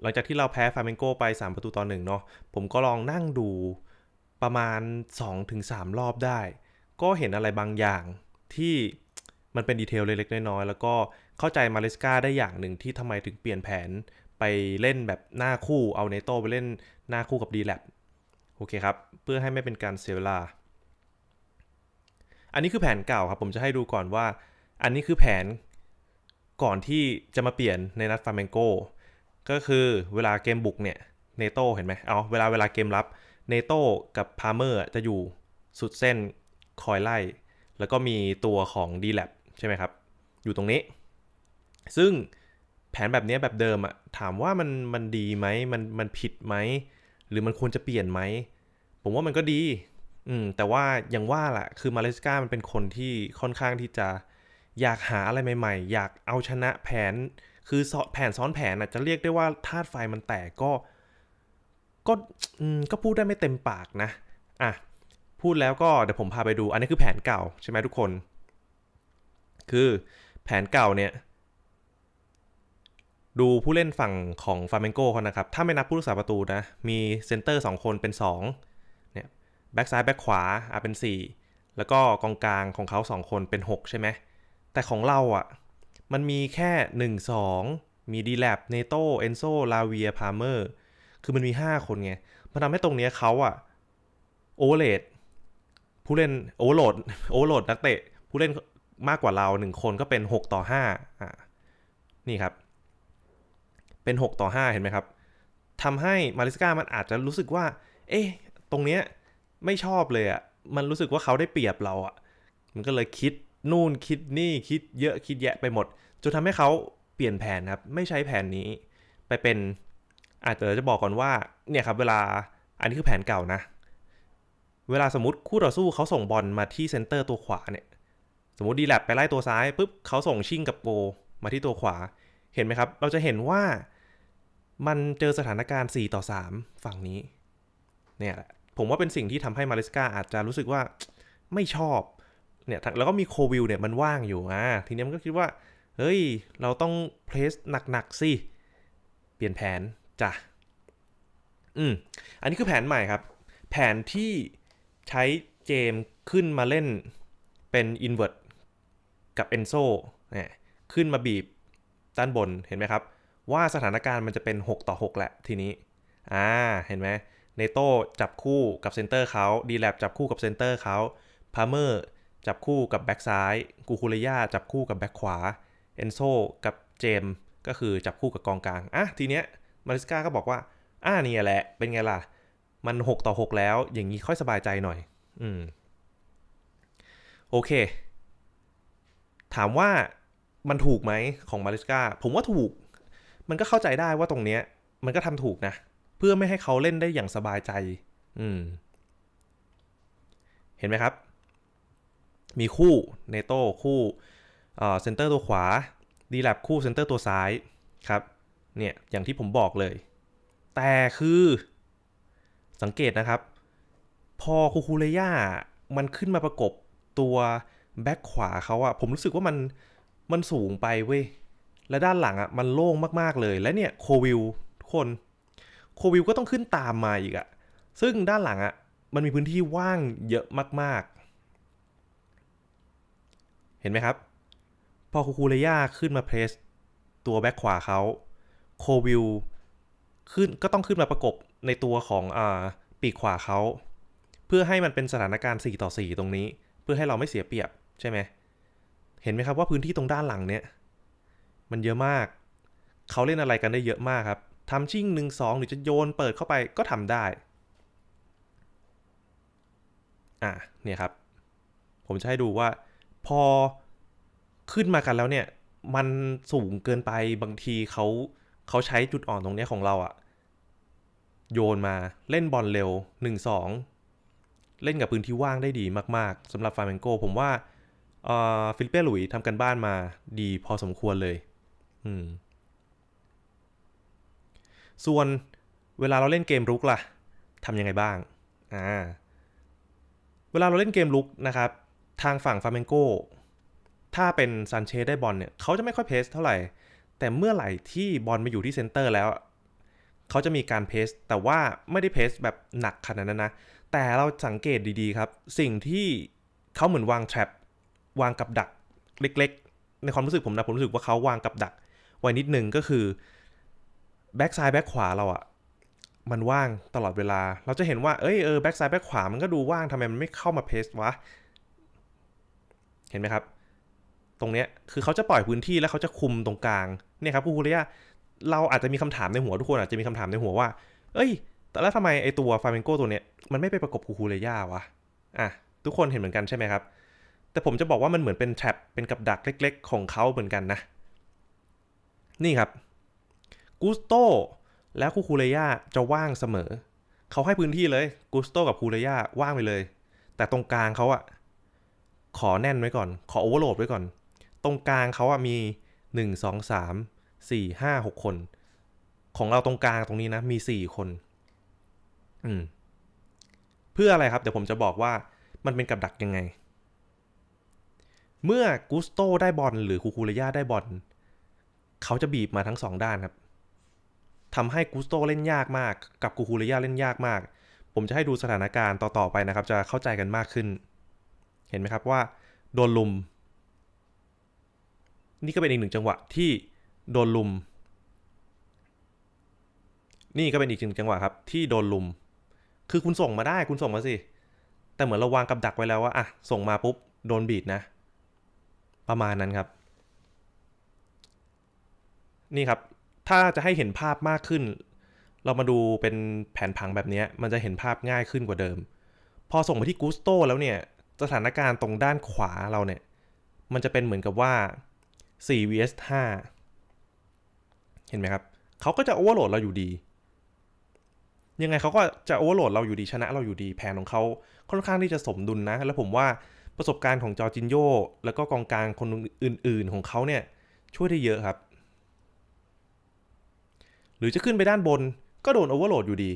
หลังจากที่เราแพ้ฟาเมนโกไป 3 ประตูต่อหนึ่งเนาะผมก็ลองนั่งดูประมาณ 2-3 รอบได้ ก็เห็นอะไรบางอย่างที่มันเป็นดีเทลเล็กๆน้อยๆแล้วก็เข้าใจมาเลสกาได้อย่างหนึ่งที่ทำไมถึงเปลี่ยนแผนไปเล่นแบบหน้าคู่เอาเนโตไปเล่นหน้าคู่กับ d ีแลโอเคครับ เพื่อให้ไม่เป็นการเสียเวลา อันนี้คือแผนเก่าครับ ผมจะให้ดูก่อนว่า อันนี้คือแผนก่อนที่จะมาเปลี่ยนในนัดฟาร์เมนโก ก็คือเวลาเกมบุกเนี่ยเนโต้เห็นไหมเอาเวลาเวลาเกมรับเนโต้กับพาร์เมอร์จะอยู่สุดเส้นคอยไล่ แล้วก็มีตัวของ d l a b ใช่ไหมครับ อยู่ตรงนี้ ซึ่งแผนแบบนี้แบบเดิมอะถามว่ามันมันดีไหมมันมันผิดไหม หรือมันควรจะเปลี่ยนไหม ผมว่ามันก็ดี อืม แต่ว่ายังว่าแหละคือมาเลสกามันเป็นคนที่ค่อนข้างที่จะ อยากหาอะไรใหม่ ๆ อยากเอาชนะแผน คือแผนซ้อนแผนอะจะเรียกได้ว่าธาตุไฟมันแตกก็ ก็ก็พูดได้ไม่เต็มปากนะ อะ พูดแล้วก็เดี๋ยวผมพาไปดู อันนี้คือแผนเก่าใช่ไหมทุกคน คือแผนเก่าเนี่ย ดูผู้เล่นฝั่งของฟาร์เมนโกเขานะครับ ถ้าไม่นับผู้รักษาประตูนะ มีเซนเตอร์ 2 คนเป็น 2 เนี่ย แบ็กซ้ายแบ็กขวาอะเป็น 4 แล้วก็กองกลางของเขา 2 คนเป็น 6 ใช่ไหม แต่ของเราอะ มันมีแค่ 1 2 มีดีแลบเนโตเอนโซลาเวียพาร์เมอร์คือมันมี 5 คนไง มันทำให้ตรงนี้เขาอะโอเวอร์เลดผู้เล่นโอเวอร์โหลดโอเวอร์โหลดนักเตะ ผู้เล่นมากกว่าเรา 1 คนก็เป็น 6 ต่อ5อะนี่ครับ เป็น 6 ต่อ 5 เห็นไหมครับทำให้มาริสกามันอาจจะรู้สึกว่า เอ๊ะ ตรงเนี้ยไม่ชอบเลยอะมันรู้สึกว่าเขาได้เปรียบเราอะมันก็เลยคิด นู่นคิดนี่คิดเยอะคิดแยะไปหมดจนทำให้เขาเปลี่ยนแผนครับไม่ใช้แผนนี้ ไปเป็นอาจจะจะบอกก่อนว่าเนี่ยครับเวลาอันนี้คือแผนเก่านะ เวลาสมมติคู่ต่อสู้เขาส่งบอลมาที่เซนเตอร์ตัวขวาเนี่ยสมมติดีแลบไปไล่ตัวซ้ายปุ๊บเขาส่งชิ่งกับโก มาที่ตัวขวาเห็นไหมครับ เราจะเห็นว่ามันเจอสถานการณ์ 4 ต่อ 3 ฝั่งนี้ เนี่ยแหละ ผมว่าเป็นสิ่งที่ทำให้มาริสกาอาจจะรู้สึกว่าไม่ชอบ เนี่ยแล้วก็มีโควิลเนี่ยมันว่างอยู่อ่าทีนี้มันก็คิดว่า เฮ้ย เราต้องเพลสหนักๆสิเปลี่ยนแผนจ้ะอืมอันนี้คือแผนใหม่ครับ แผนที่ใช้เจมขึ้นมาเล่นเป็นอินเวอร์ตกับเอนโซเนี่ยขึ้นมาบีบด้านบนเห็นไหมครับ ว่าสถานการณ์มันจะเป็น 6 ต่อ 6 แหละทีนี้อ่าเห็นไหมเนโต้จับคู่กับเซนเตอร์เขาดีแลบจับคู่กับเซนเตอร์เขาพาร์เมอร์ จับคู่กับแบ็กซ้ายกูคูเรย่าจับคู่กับแบ็กขวาเอนโซกับเจมก็คือจับคู่กับกองกลางอะทีเนี้ยมาริสกาก็บอกว่าอ่านี่แหละ เป็นไงล่ะ มัน 6 ต่อ 6 แล้ว อย่างนี้ค่อยสบายใจหน่อย อืม โอเค ถามว่ามันถูกไหมของมาริสกาผมว่าถูก มันก็เข้าใจได้ว่าตรงเนี้ย มันก็ทำถูกนะ เพื่อไม่ให้เขาเล่นได้อย่างสบายใจ อืม เห็นไหมครับ มีคู่เนโต้คู่เซนเตอร์ตัวขวาดีแลบคู่เซนเตอร์ตัวซ้ายครับเนี่ยอย่างที่ผมบอกเลย แต่คือสังเกตนะครับ พอคูคูเลย่ามันขึ้นมาประกบตัวแบ็คขวาเขาอะผมรู้สึกว่ามันมันสูงไปเว้ย และด้านหลังอะมันโล่งมากๆเลย และเนี่ยโควิลทุกคนโควิลก็ต้องขึ้นตามมาอีกอะซึ่งด้านหลังอะมันมีพื้นที่ว่างเยอะมาก เห็นไหมครับ พอคูคูเลย่าขึ้นมาเพรสตัวแบ็คขวาเขาโควิลขึ้นก็ต้องขึ้นมาประกบในตัวของอ่าปีกขวาเขาเพื่อให้มันเป็นสถานการณ์ 4 ต่อ 4 ตรงนี้ เพื่อให้เราไม่เสียเปรียบใช่ไหมเห็นไหมครับว่าพื้นที่ตรงด้านหลังเนี่ย มันเยอะมาก เขาเล่นอะไรกันได้เยอะมากครับทำชิ่งหนึ่งสองหรือจะโยนเปิดเข้าไปก็ทำได้ อะเนี่ยครับ ผมจะให้ดูว่า พอขึ้นมากันแล้วเนี่ย มันสูงเกินไปบางทีเขาเขาใช้จุดอ่อนตรงนี้ของเราอะโยนมาเล่นบอลเร็ว 1-2 เล่นกับพื้นที่ว่างได้ดีมากๆสำหรับฟาร์เมนโกผมว่าฟิลิปเป้หลุยทำกันบ้านมาดีพอสมควรเลย อืม ส่วนเวลาเราเล่นเกมรุกล่ะทำยังไงบ้าง อ่า เวลาเราเล่นเกมรุกนะครับ ทางฝั่งฟาร์เมนโกถ้าเป็นซันเชสได้บอลเนี่ยเขาจะไม่ค่อยเพสเท่าไหร่ แต่เมื่อไหร่ที่บอลมาอยู่ที่เซนเตอร์แล้ว เขาจะมีการเพสแต่ว่าไม่ได้เพสแบบหนักขนาดนั้นนะ แต่เราสังเกตดีๆครับ สิ่งที่เขาเหมือนวาง trap วางกับดักเล็กๆ ในความรู้สึกผมนะ ผมรู้สึกว่าเขาวางกับดัก ไว้นิดนึงก็คือแบ็กซ้ายแบ็กขวาเราอะมันว่างตลอดเวลา เราจะเห็นว่าเอ้ยเออแบ็กซ้ายแบ็กขวามันก็ดูว่างทำไมมันไม่เข้ามาเพสวะ เห็นไหมครับ ตรงเนี้ยคือเขาจะปล่อยพื้นที่แล้วเขาจะคุมตรงกลางเนี่ยครับคูคูเรียเราอาจจะมีคำถามในหัวทุกคนอาจจะมีคำถามในหัวว่า เอ้ย แต่แล้วทำไมไอตัวฟาเมนโกตัวเนี้ยมันไม่ไปประกบคูคูเรียวะอะทุกคนเห็นเหมือนกันใช่ไหมครับ แต่ผมจะบอกว่ามันเหมือนเป็นแทร็บเป็นกับดักเล็ก ๆ ของเขาเหมือนกันนะ นี่ครับกุสโตแล้วคูคูเรย่าจะว่างเสมอ เขาให้พื้นที่เลยกุสโตกับคูเรย่าว่างไปเลย แต่ตรงกลางเขาอะ ขอแน่นไว้ก่อน ขอโอเวอร์โหลดไว้ก่อน ตรงกลางเขาอะมี 1 2 3 4 5 6 คน ของเราตรงกลางตรงนี้นะ มี 4 คน อืม เพื่ออะไรครับ เดี๋ยวผมจะบอกว่ามันเป็นกับดักยังไง เมื่อกุสโตได้บอลหรือคูคูเรย่าได้บอลเขาจะบีบมาทั้งสองด้านครับทำให้กุสโตเล่นยากมาก กับกูคูเรย่าเล่นยากมาก ผมจะให้ดูสถานการณ์ต่อๆไปนะครับ จะเข้าใจกันมากขึ้น ห็นไหมครับว่าโดนลุม นี่ก็เป็นอีกหนึ่งจังหวะที่โดนลุม นี่ก็เป็นอีกหนึ่งจังหวะครับที่โดนลุม คือคุณส่งมาได้คุณส่งมาสิ แต่เหมือนเราวางกับดักไว้แล้วว่าอะส่งมาปุ๊บโดนบีดนะ ประมาณนั้นครับ นี่ครับ ถ้าจะให้เห็นภาพมากขึ้น เรามาดูเป็นแผนผังแบบนี้มันจะเห็นภาพง่ายขึ้นกว่าเดิม พอส่งไปที่กูสโตแล้วเนี่ย สถานการณ์ตรงด้านขวาเราเนี่ย มันจะเป็นเหมือนกับว่า 4 vs 5 เห็นไหมครับ เขาก็จะโอเวอร์โหลดเราอยู่ดี ยังไงเขาก็จะโอเวอร์โหลดเราอยู่ดีชนะเราอยู่ดี แผนของเขาค่อนข้างที่จะสมดุลนะ แล้วผมว่าประสบการณ์ของจอจินโยแล้วก็กองกลางคนอื่น ๆ ของเขาเนี่ย ช่วยได้เยอะครับ หรือจะขึ้นไปด้านบนก็โดนโอเวอร์โหลดอยู่ดี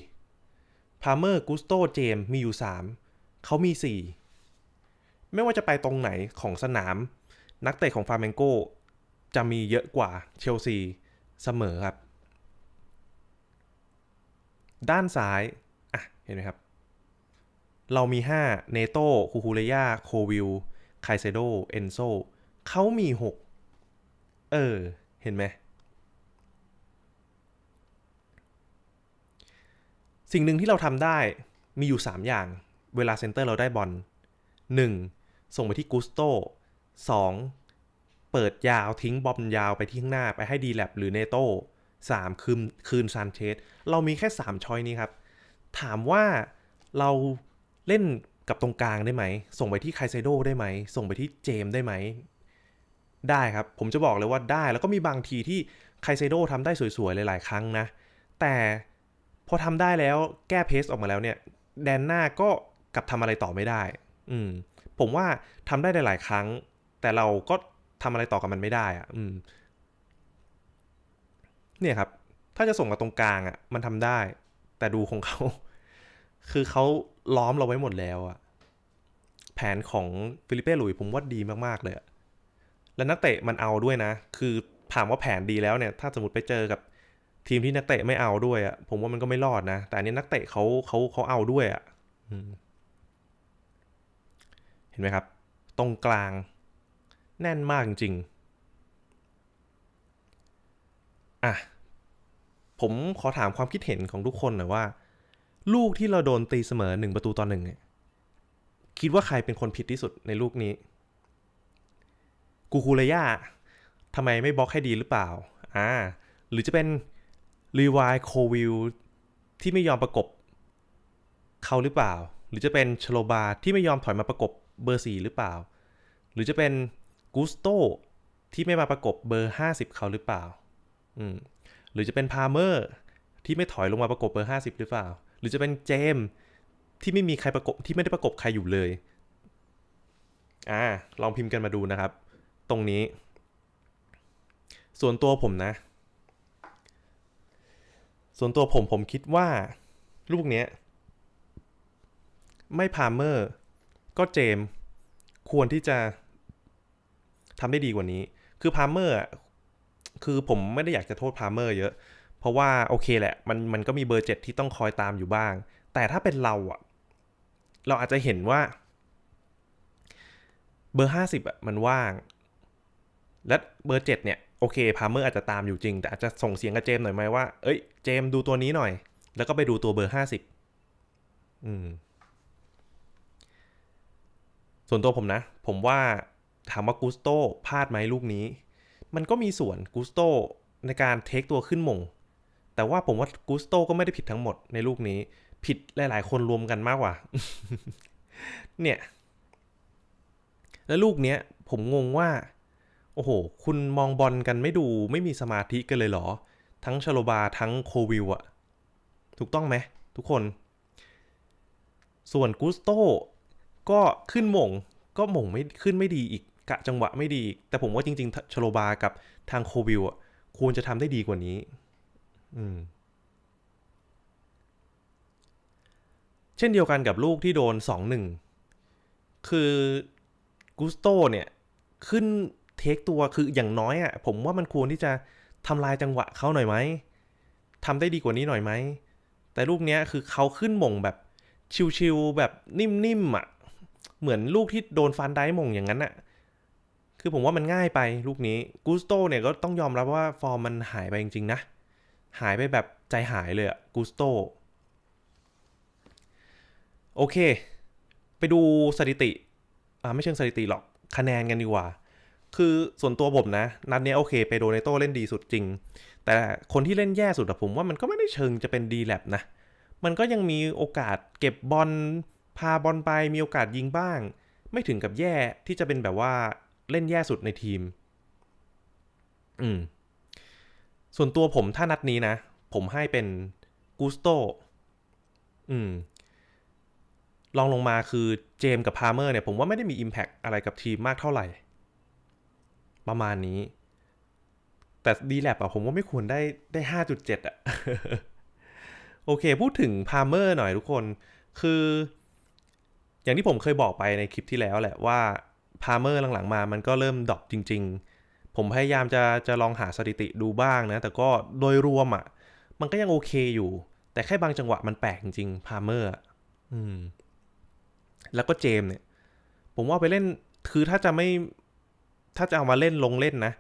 พาเมอร์กุสโตเจมมีอยู่ 3 เขามี 4 ไม่ว่าจะไปตรงไหนของสนาม นักเตะของฟาร์เมนโกจะมีเยอะกว่าเชลซีเสมอครับ ด้านซ้าย อะ เห็นไหมครับ เรามี 5 เนโตคูคูเรยาโควิลไคเซโด เอนโซเขามี 6 เออ เห็นไหม สิ่งหนึ่งที่เราทำได้มีอยู่ 3 อย่าง เวลาเซนเตอร์เราได้บอล 1. ส่งไปที่กุสโต 2. เปิดยาวทิ้งบอลยาวไปที่ข้างหน้าไปให้ดีแลบหรือเนโต้สามคืนคืนซานเชสเรามีแค่3ช้อยนี้ครับ ถามว่าเราเล่นกับตรงกลางได้ไหม ส่งไปที่ไคเซโดได้ไหม ส่งไปที่เจมได้ไหม ได้ครับ ผมจะบอกเลยว่าได้ แล้วก็มีบางทีที่ไคเซโดทำได้สวยๆ หลายๆ ครั้งนะ แต่พอทำได้แล้วแก้เพสออกมาแล้วเนี่ย แดนหน้าก็กลับทำอะไรต่อไม่ได้ อืม ผมว่าทำได้หลาย ๆ ครั้ง แต่เราก็ทำอะไรต่อกับมันไม่ได้อะอืม เนี่ยครับ ถ้าจะส่งกับตรงกลางอะ่ะ มันทำได้ แต่ดูของเขา คือเขาล้อมเราไว้หมดแล้วอะแผนของฟิลิเป้หลุยผมว่าดีมากๆเลยอะและนักเตะมันเอาด้วยนะ คือถามว่าแผนดีแล้วเนี่ย ถ้าสมมติไปเจอกับทีมที่นักเตะไม่เอาด้วยอะผมว่ามันก็ไม่รอดนะ แต่อันนี้นักเตะเขาเขาเขาเอาด้วยอะเห็นไหมครับ ตรงกลางแน่นมากจริงๆอะผมขอถามความคิดเห็นของทุกคนหน่อยว่า ลูกที่เราโดนตีเสมอหนึ่งประตูต่อหนึ่งเนี่ยคิดว่าใครเป็นคนผิดที่สุดในลูกนี้ กูคูเรย่าทำไมไม่บล็อกให้ดีหรือเปล่าอ่าหรือจะเป็นรีวายโควิลที่ไม่ยอมประกบเขาหรือเปล่า หรือจะเป็นชโลบาที่ไม่ยอมถอยมาประกบ เบอร์สี่หรือเปล่า หรือจะเป็นกุสโตที่ไม่มาประกบเบอร์ห้าสิบเขาหรือเปล่าอืมหรือจะเป็นพาเมอร์ที่ไม่ถอยลงมาประกบเบอร์ห้าสิบหรือเปล่า หรือจะเป็นเจมที่ไม่มีใครประกบที่ไม่ได้ประกบใครอยู่เลยอ่าลองพิมพ์กันมาดูนะครับ ตรงนี้ ส่วนตัวผมนะ ส่วนตัวผมผมคิดว่า ลูกเนี้ย ไม่พาเมอร์ ก็เจมควรที่จะทำได้ดีกว่านี้ คือพาร์เมอร์คือผมไม่ได้อยากจะโทษพาร์เมอร์เยอะ เพราะว่าโอเคแหละ มันมันก็มีเบอร์เจ็ดที่ต้องคอยตามอยู่บ้าง แต่ถ้าเป็นเราอะเราอาจจะเห็นว่า เบอร์ห้าสิบอะมันว่าง และเบอร์เจ็ดเนี่ยโอเคพาร์เมอร์อาจจะตามอยู่จริง แต่อาจจะส่งเสียงกับเจมหน่อยไหมว่า เอ้ย เจมดูตัวนี้หน่อย แล้วก็ไปดูตัวเบอร์ห้าสิบอืม ส่วนตัวผมนะ ผมว่าถามว่ากุสโตพลาดไหมลูกนี้ มันก็มีส่วนกุสโตในการเทคตัวขึ้นมง แต่ว่าผมว่ากุสโตก็ไม่ได้ผิดทั้งหมดในลูกนี้ ผิดหลาย ๆ คนรวมกันมากกว่า เนี่ย แล้วลูกเนี้ยผมงงว่า โอ้โห คุณมองบอลกันไม่ดูไม่มีสมาธิกันเลยเหรอ ทั้งชโลบาทั้งโควิลอะถูกต้องไหมทุกคน ส่วนกุสโต ก็ขึ้นหม่งก็หม่งไม่ขึ้นไม่ดีอีกกะจังหวะไม่ดี แต่ผมว่าจริง ๆ ชโลบากับทางโควิลอะควรจะทำได้ดีกว่านี้ อืม เช่นเดียวกันกับลูกที่โดน2-1คือกุสโตเนี่ย ขึ้นเทคตัวคืออย่างน้อยอะ่ะ ผมว่ามันควรที่จะทำลายจังหวะเขาหน่อยไหมทำได้ดีกว่านี้หน่อยไหม แต่ลูกเนี้ยคือเขาขึ้นมงแบบชิวๆแบบนิ่มๆอะ่ะ เหมือนลูกที่โดนฟันได้มงอย่างนั้นอะ่ะคือผมว่ามันง่ายไปลูกนี้กุสโตเนี่ยก็ต้องยอมรับว่าฟอร์มมันหายไปจริงๆนะ หายไปแบบใจหายเลยอะกุสโตโอเค ไปดูสถิติอ่าไม่เชิงสถิติหรอกคะแนนกันดีกว่า คือส่วนตัวผมนะ นัดนี้โอเคไปโดเนโตเล่นดีสุดจริง แต่คนที่เล่นแย่สุดอะผมว่ามันก็ไม่ได้เชิงจะเป็นดีแลบนะ มันก็ยังมีโอกาสเก็บบอล พาบอลไปมีโอกาสยิงบ้าง ไม่ถึงกับแย่ที่จะเป็นแบบว่าเล่นแย่สุดในทีม อืม ส่วนตัวผมถ้านัดนี้นะ ผมให้เป็นกูสโตอืมลองลงมาคือเจมกับพาร์เมอร์เนี่ยผมว่าไม่ได้มี Impact อะไรกับทีมมากเท่าไหร่ ประมาณนี้ แต่ดีแลบอะผมว่าไม่ควรได้ได้ห้าจุดเจ็ดอะโอเค พูดถึงพาร์เมอร์หน่อยทุกคน คือ อย่างที่ผมเคยบอกไปในคลิปที่แล้วแหละว่าพาร์เมอร์หลังๆมามันก็เริ่มดรอปจริง ๆ ผมพยายามจะจะลองหาสถิติดูบ้างนะ แต่ก็โดยรวมอะ่ะ มันก็ยังโอเคอยู่ แต่แค่บางจังหวะมันแปลกจริงๆพาร์เมอร์อืม แล้วก็เจมเนี่ย ผมว่าไปเล่นคือถ้าจะไม่ ถ้าจะเอามาเล่นลงเล่นนะ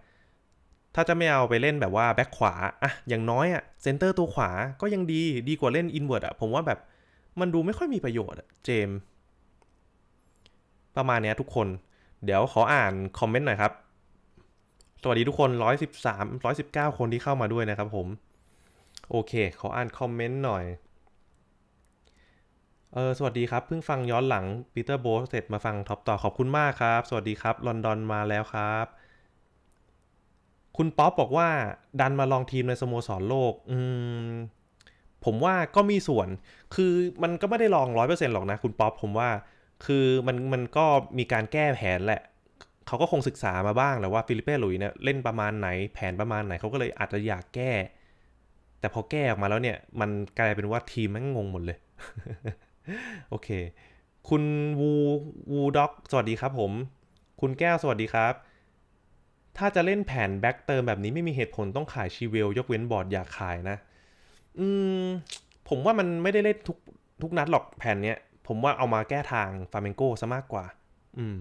ถ้าจะไม่เอาไปเล่นแบบว่าแบ็คขวาอะอย่างน้อยอะเซนเตอร์ตัวขวาก็ยังดีดีกว่าเล่นอินเวอร์ดอะผมว่าแบบมันดูไม่ค่อยมีประโยชน์อะเจมส์ ประมาณนี้ทุกคน เดี๋ยวขออ่านคอมเมนต์หน่อยครับ สวัสดีทุกคน 113 119 คนที่เข้ามาด้วยนะครับผม โอเค ขออ่านคอมเมนต์หน่อย เออสวัสดีครับ เพิ่งฟังย้อนหลังปีเตอร์โบสเสร็จมาฟังท็อปต่อขอบคุณมากครับ สวัสดีครับ ลอนดอนมาแล้วครับ คุณป๊อปบอกว่า ดันมาลองทีมในสโมสรโลก อืมผมว่าก็มีส่วน คือมันก็ไม่ได้ลองร้อยเปอร์เซ็นต์หรอกนะคุณป๊อปผมว่า คือมันมันก็มีการแก้แผนแหละ เขาก็คงศึกษามาบ้างแหละว่าฟิลิปเป้หลุยเนี่ยเล่นประมาณไหนแผนประมาณไหนเขาก็เลยอาจจะอยากแก้ แต่พอแก้ออกมาแล้วเนี่ย มันกลายเป็นว่าทีมแม่งงงหมดเลย โอเค คุณวูวูด็อกสวัสดีครับผม คุณแก้วสวัสดีครับ ถ้าจะเล่นแผนแบ็กเติมแบบนี้ไม่มีเหตุผลต้องขายชีเวลยกเว้นบอร์ดอยากขายนะ อืมผมว่ามันไม่ได้เล่นทุกทุกนัดหรอกแผนเนี้ย ผมว่าเอามาแก้ทางฟาเมนโกซะมากกว่า อืม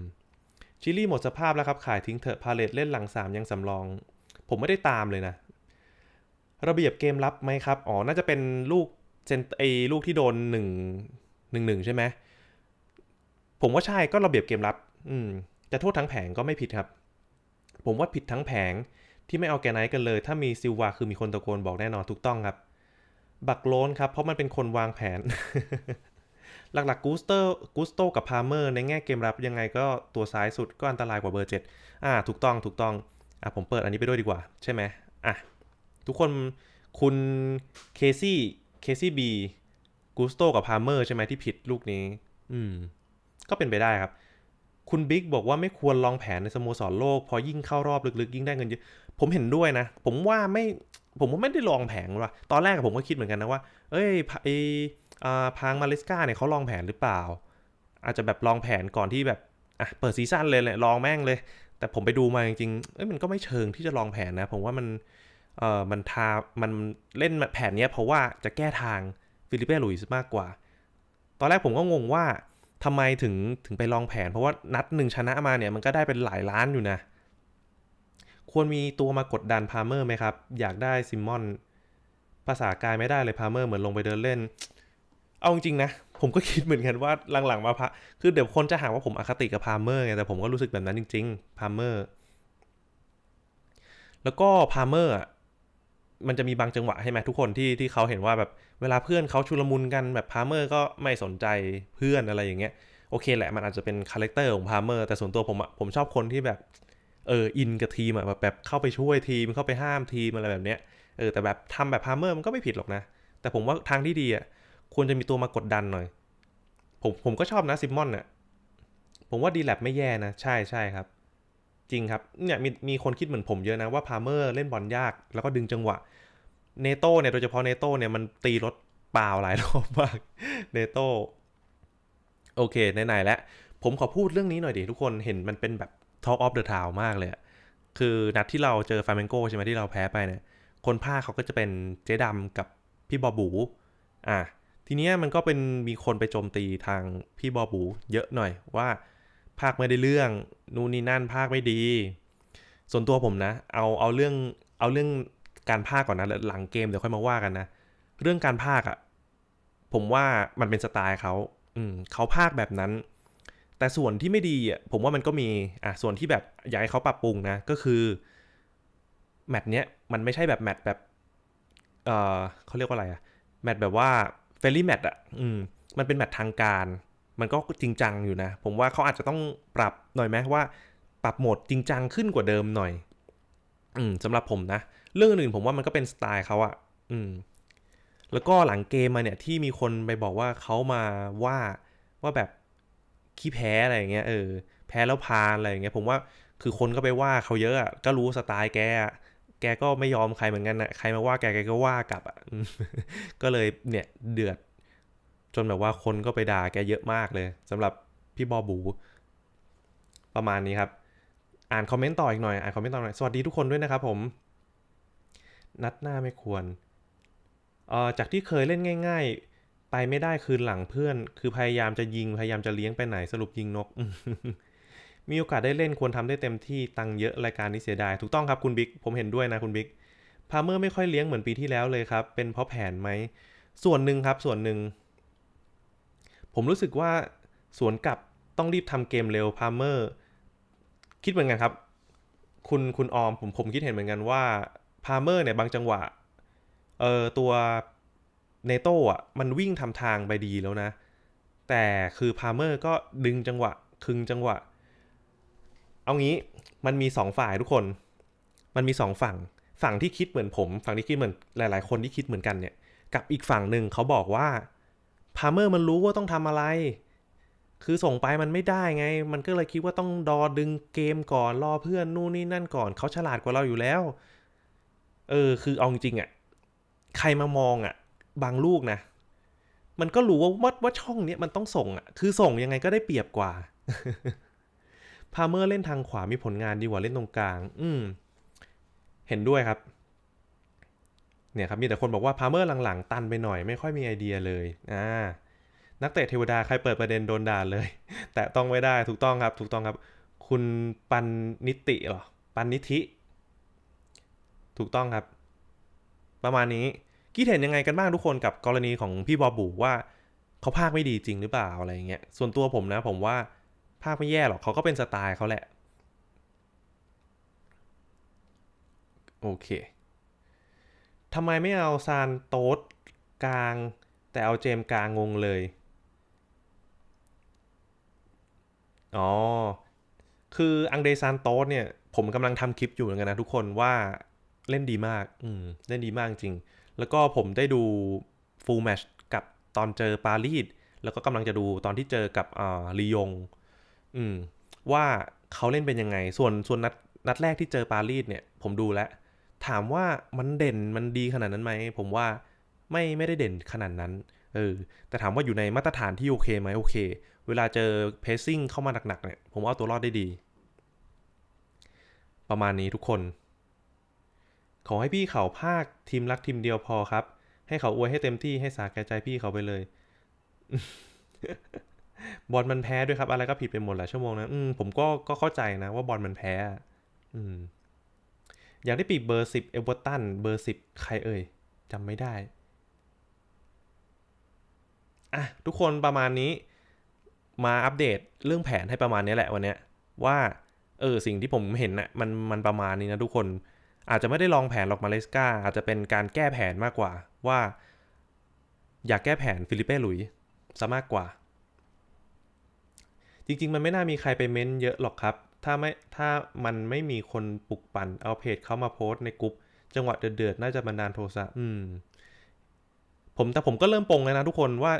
ชิลลี่หมดสภาพแล้วครับ ขายทิ้งเถอะพาเลตเล่นหลังสามยังสำรอง ผมไม่ได้ตามเลยนะ ระเบียบเกมรับไหมครับ อ๋อ น่าจะเป็นลูกเซนไอลูกที่โดนหนึ่งหนึ่งหนึ่งใช่ไหม ผมว่าใช่ก็ระเบียบเกมรับ อืม จะโทษทั้งแผงก็ไม่ผิดครับ ผมว่าผิดทั้งแผงที่ไม่เอาแกไนท์กันเลย ถ้ามีซิลวาคือมีคนตะโกนบอกแน่นอนถูกต้องครับ บักโลนครับ เพราะมันเป็นคนวางแผน หลักๆกูสเตอร์กูสโตกับพาร์เมอร์ในแง่เกมรับยังไงก็ตัวซ้ายสุดก็อันตรายกว่าเบอร์เจ็ดอ่า ถูกต้องถูกต้อง อะผมเปิดอันนี้ไปด้วยดีกว่า ใช่ไหมอะ ทุกคนคุณเคซี่เคซี่บีกูสโตกับพาร์เมอร์ใช่ไหมที่ผิดลูกนี้ อืม ก็เป็นไปได้ครับ คุณบิ๊กบอกว่าไม่ควรลองแผนในสโมสรโลกเพอยิ่งเข้ารอบลึกๆ ยิ่งได้เงินเยอะ ผมเห็นด้วยนะ ผมว่าไม่ผมว่าไม่ได้ลองแผนว่ะตอนแรกผมก็คิดเหมือนกันนะว่า เอ้ยไอ พางมาเลสกาเนี่ยเขาลองแผนหรือเปล่า อาจจะแบบลองแผนก่อนที่แบบอะเปิดซีซั่นเลยแหละลองแม่งเลย แต่ผมไปดูมาจริงๆเอ้ยมันก็ไม่เชิงที่จะลองแผนนะ ผมว่ามันเอ่อมันทามันเล่นแผนเนี้ยเพราะว่าจะแก้ทางฟิลิเป้หลุยส์มากกว่า ตอนแรกผมก็งงว่าทำไมถึงถึงไปลองแผน เพราะว่านัดหนึ่งชนะมาเนี่ยมันก็ได้เป็นหลายล้านอยู่นะ ควรมีตัวมากดดันพาเมอร์ไหมครับ อยากได้ซิมมอน ภาษากายไม่ได้เลยพาเมอร์เหมือนลงไปเดินเล่น เอาจริงๆนะ ผมก็คิดเหมือนกันว่าหลังๆมาพระคือเดี๋ยวคนจะหาว่าผมอคติกับพาร์เมอร์ไงแต่ผมก็รู้สึกแบบนั้นจริง ๆ พาร์เมอร์ แล้วก็พาเมอร์อะมันจะมีบางจังหวะใช่ไหมทุกคนที่ที่เขาเห็นว่าแบบเวลาเพื่อนเขาชุลมุนกันแบบพาเมอร์ก็ไม่สนใจเพื่อนอะไรอย่างเงี้ยโอเคแหละมันอาจจะเป็นคาแรคเตอร์ของพาเมอร์แต่ส่วนตัวผมอะผมชอบคนที่แบบเอออินกับทีมอะแบบแบบเข้าไปช่วยทีมเข้าไปห้ามทีมอะไรแบบเนี้ยเออแต่แบบทำแบบพาเมอร์มันก็ไม่ผิดหรอกนะ แต่ผมว่าทางที่ดีอะ ควรจะมีตัวมากดดันหน่อย ผมผมก็ชอบนะซิมมอนอะผมว่าดีแลบไม่แย่นะ ใช่ใช่ครับ จริงครับเนี่ยมีมีคนคิดเหมือนผมเยอะนะว่าพาเมอร์เล่นบอลยากแล้วก็ดึงจังหวะเนโต้เนี่ยโดยเฉพาะเนโต้เนี่ยมันตีรถเปล่าหลายรอบมากเนโต้โอเคไหนๆแล้วผมขอพูดเรื่องนี้หน่อยดิทุกคนเห็นมันเป็นแบบ Talk of the Town มากเลยคือนัดที่เราเจอฟาเมนโกใช่ไหมที่เราแพ้ไปเนี่ยคนภาคเขาก็จะเป็นเจ๊ดำกับพี่บอบู อะ ทีเนี้ยมันก็เป็นมีคนไปโจมตีทางพี่บอบูเยอะหน่อยว่าภาคไม่ได้เรื่องนู่นนี่นั่นภาคไม่ดี ส่วนตัวผมนะ เอาเอาเรื่องเอาเรื่องการภาคก่อนนะแล้วหลังเกมเดี๋ยวค่อยมาว่ากันนะ เรื่องการภาคอะ่ะผมว่ามันเป็นสไตล์เขาอืมเขาภาคแบบนั้น แต่ส่วนที่ไม่ดีอะผมว่ามันก็มีอะส่วนที่แบบอยากให้เขาปรับปรุงนะก็คือแมตช์เนี้ยมันไม่ใช่แบบแมตช์แบบเออเขาเรียกว่าอะไรอะแมตช์แบบว่า เฟรนลี่แมตช์อะอืมมันเป็นแมตทางการ มันก็จริงจังอยู่นะ ผมว่าเขาอาจจะต้องปรับหน่อยไหมว่า ปรับโหมดจริงจังขึ้นกว่าเดิมหน่อย อืมสำหรับผมนะ เรื่องอื่นผมว่ามันก็เป็นสไตล์เขาอะอืม แล้วก็หลังเกมมาเนี่ยที่มีคนไปบอกว่าเขามาว่าว่าแบบขี้แพ้อะไรอย่างเงี้ยเออแพ้แล้วพานอะไรอย่างเงี้ยผมว่าคือคนก็ไปว่าเขาเยอะอะก็รู้สไตล์แกอะ แกก็ไม่ยอมใครเหมือนกันนะใครมาว่าแกแกก็ว่ากลับอะก็เลยเนี่ยเดือด จนแบบว่าคนก็ไปด่าแกเยอะมากเลยสำหรับพี่บอบู ประมาณนี้ครับ อ่านคอมเมนต์ต่ออีกหน่อยอ่านคอมเมนต์ต่อหน่อยสวัสดีทุกคนด้วยนะครับผม นัดหน้าไม่ควรเอ่อจากที่เคยเล่นง่าย ๆ ไปไม่ได้คืนหลังเพื่อน คือพยายามจะยิงพยายามจะเลี้ยงไปไหนสรุปยิงนก มีโอกาสได้เล่นควรทำได้เต็มที่ตังเยอะรายการนี้เสียดาย ถูกต้องครับคุณบิ๊กผมเห็นด้วยนะคุณบิ๊กพาเมอร์ไม่ค่อยเลี้ยงเหมือนปีที่แล้วเลยครับ เป็นเพราะแผนไหม ส่วนหนึ่งครับส่วนหนึ่ง ผมรู้สึกว่าสวนกลับต้องรีบทำเกมเร็วพาเมอร์คิดเหมือนกันครับ คุณคุณออมผมผมคิดเห็นเหมือนกันว่าพาเมอร์เนี่ยบางจังหวะเออตัวเนโต้อะมันวิ่งทำทางไปดีแล้วนะ แต่คือพาเมอร์ก็ดึงจังหวะ คึงจังหวะ เอางี้มันมีสองฝ่ายทุกคน มันมีสองฝั่ง ฝั่งที่คิดเหมือนผม ฝั่งที่คิดเหมือนหลาย ๆ คนที่คิดเหมือนกันเนี่ย กับอีกฝั่งหนึ่งเขาบอกว่าพาเมอร์มันรู้ว่าต้องทำอะไร คือส่งไปมันไม่ได้ไง มันก็เลยคิดว่าต้องดอดึงเกมก่อนรอเพื่อนนู่นนี่นั่นก่อนเขาฉลาดกว่าเราอยู่แล้ว เออ คือเอาจริงๆอะ ใครมามองอะ บางลูกนะ มันก็รู้ว่าว่าช่องเนี้ยมันต้องส่งอะ คือส่งยังไงก็ได้เปรียบกว่า พาเมอร์เล่นทางขวามีผลงานดีกว่าเล่นตรงกลาง อืม เห็นด้วยครับ เนี่ยครับมีแต่คนบอกว่าพาเมอร์หลังๆ ตันไปหน่อยไม่ค่อยมีไอเดียเลยอ่านักเตะเทวดาใครเปิดประเด็นโดนด่าเลย แต่ต้องไม่ได้ถูกต้องครับ ถูกต้องครับ คุณปันนิติเหรอ ปันนิธิ ถูกต้องครับ ประมาณนี้คิดเห็นยังไงกันบ้างทุกคนกับกรณีของพี่บอบูว่า เขาพากไม่ดีจริงหรือเปล่าอะไรอย่างเงี้ยส่วนตัวผมนะ ผมว่า ภาคไม่แย่หรอกเขาก็เป็นสไตล์เขาแหละ โอเคทำไมไม่เอาซานโต๊ดกลาง แต่เอาเจมส์กลางงงเลย อ๋อ คืออังเดซานโต๊ดเนี่ย ผมกำลังทำคลิปอยู่เหมือนกันนะทุกคนว่าเล่นดีมาก อืม เล่นดีมากจริง แล้วก็ผมได้ดูฟูลแมชกับตอนเจอปารีส แล้วก็กำลังจะดูตอนที่เจอกับอ่าลียง อืม ว่าเขาเล่นเป็นยังไง ส่วนส่วนนัดนัดแรกที่เจอปารีสเนี่ย ผมดูแล้ว ถามว่ามันเด่นมันดีขนาดนั้นไหม ผมว่าไม่ไม่ได้เด่นขนาดนั้น เออ แต่ถามว่าอยู่ในมาตรฐานที่โอเคไหมโอเค เวลาเจอเพสซิ่งเข้ามาหนักๆเนี่ย ผมเอาตัวรอดได้ดี ประมาณนี้ทุกคน ขอให้พี่เขาภาคทีมรักทีมเดียวพอครับ ให้เขาอวยให้เต็มที่ให้สาแก่ใจพี่เขาไปเลย บอลมันแพ้ด้วยครับ อะไรก็ผิดไปหมดแหละชั่วโมงนั้นอืมผมก็ก็เข้าใจนะว่าบอลมันแพ้ อืม อยากได้ปีเบอร์สิบเอเวอร์ตันเบอร์สิบใครเอ่ยจำไม่ได้อะทุกคนประมาณนี้มาอัปเดตเรื่องแผนให้ประมาณนี้แหละวันเนี้ย ว่าเออสิ่งที่ผมเห็นน่ะมันมันประมาณนี้นะทุกคนอาจจะไม่ได้ลองแผนหรอกมาเลสกาอาจจะเป็นการแก้แผนมากกว่าว่า อยากแก้แผนฟิลิเป้หลุยซะมากกว่า จริง ๆ มันไม่น่ามีใครไปเม้นเยอะหรอกครับ ถ้าไม่ถ้ามันไม่มีคนปลุกปั่นเอาเพจเขามาโพสต์ในกลุ่มจังหวะเดือดๆน่าจะบันดาลโทสะอืม ผมแต่ผมก็เริ่มปงเลยนะทุกคนว่า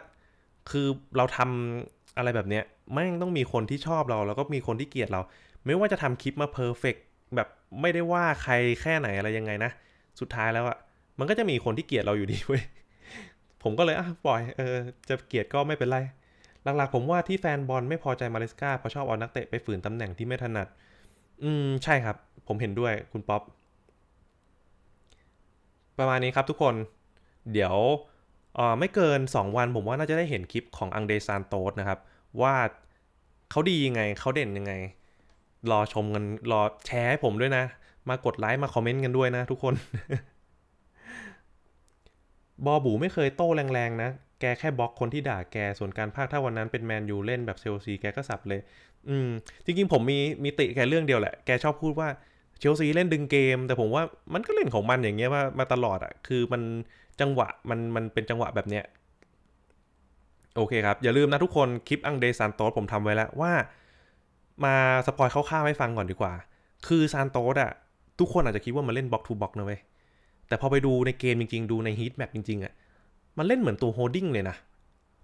คือเราทำอะไรแบบเนี้ยแม่งต้องมีคนที่ชอบเราแล้วก็มีคนที่เกลียดเรา ไม่ว่าจะทำคลิปมาเพอร์เฟกแบบไม่ได้ว่าใครแค่ไหนอะไรยังไงนะสุดท้ายแล้วอะมันก็จะมีคนที่เกลียดเราอยู่ดีเว้ยผมก็เลยอะปล่อยเออจะเกลียดก็ไม่เป็นไร หลักๆ ผมว่าที่แฟนบอลไม่พอใจมาเลสกาเพราะชอบเอานักเตะไปฝืนตำแหน่งที่ไม่ถนัด อืม ใช่ครับ ผมเห็นด้วยคุณป๊อป ประมาณนี้ครับทุกคน เดี๋ยวอ่อไม่เกิน 2 วันผมว่าน่าจะได้เห็นคลิปของอังเดซานโตสนะครับ ว่าเขาดียังไง เขาเด่นยังไง รอชมกัน รอแชร์ให้ผมด้วยนะ มากดไลค์มาคอมเมนต์กันด้วยนะทุกคน บอบูไม่เคยโต้แรงๆนะ แกแค่บล็อกคนที่ด่าแก ส่วนการพากถ้าวันนั้นเป็นแมนยูเล่นแบบเชลซีแกก็สับเลย อืม จริงๆ ผมมีมีติแกเรื่องเดียวแหละ แกชอบพูดว่าเชลซีเล่นดึงเกม แต่ผมว่ามันก็เล่นของมันอย่างเงี้ยมามาตลอดอะคือมันจังหวะมันมันเป็นจังหวะแบบเนี้ย โอเคครับ อย่าลืมนะทุกคนคลิปอังเดซานโตสผมทำไว้แล้วว่า มาสปอยคร่าวๆให้ฟังก่อนดีกว่า คือซานโตสอะทุกคนอาจจะคิดว่ามันเล่นบล็อกทูบล็อกนะเว้ยแต่พอไปดูในเกมจริงๆ ดูในฮีทแมปจริงๆอะ มันเล่นเหมือนตัวโฮดดิ้งเลยนะ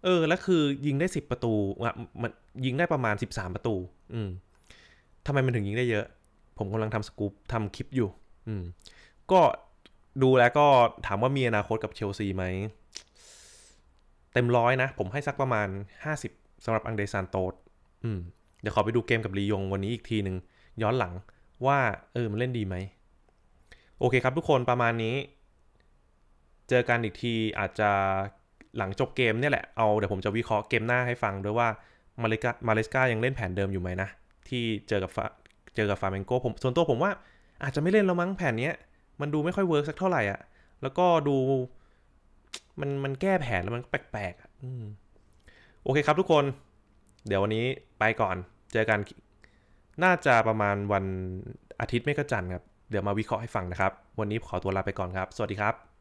เออ แล้วคือยิงได้สิบประตูอะมันยิงได้ประมาณสิบสามประตู อืมทำไมมันถึงยิงได้เยอะ ผมกำลังทำสกู๊ปทำคลิปอยู่ อืม ก็ดูแล้วก็ถามว่ามีอนาคตกับเชลซีไหม เต็มร้อยนะ ผมให้สักประมาณ 50สำหรับอังเดซานโตสอืม เดี๋ยวขอไปดูเกมกับลียงวันนี้อีกทีหนึ่ง ย้อนหลังว่า เออ มันเล่นดีไหม โอเคครับทุกคนประมาณนี้ เจอกันอีกทีอาจจะหลังจบเกมเนี่ยแหละ เอาเดี๋ยวผมจะวิเคราะห์เกมหน้าให้ฟังด้วยว่ามาเลกามาเลสกายังเล่นแผนเดิมอยู่ไหมนะ ที่เจอกับฟาเจอกับฟาเมนโกผมส่วนตัวผมว่าอาจจะไม่เล่นแล้วมั้งแผนเนี้ย มันดูไม่ค่อยเวิร์กสักเท่าไหร่อะ แล้วก็ดูมันมันแก้แผนแล้วมันแปลกๆอืมโอเคครับทุกคน เดี๋ยววันนี้ไปก่อน เจอกันน่าจะประมาณวันอาทิตย์ไม่ก็จันทร์ครับ เดี๋ยวมาวิเคราะห์ให้ฟังนะครับ วันนี้ขอตัวลาไปก่อนครับ สวัสดีครับ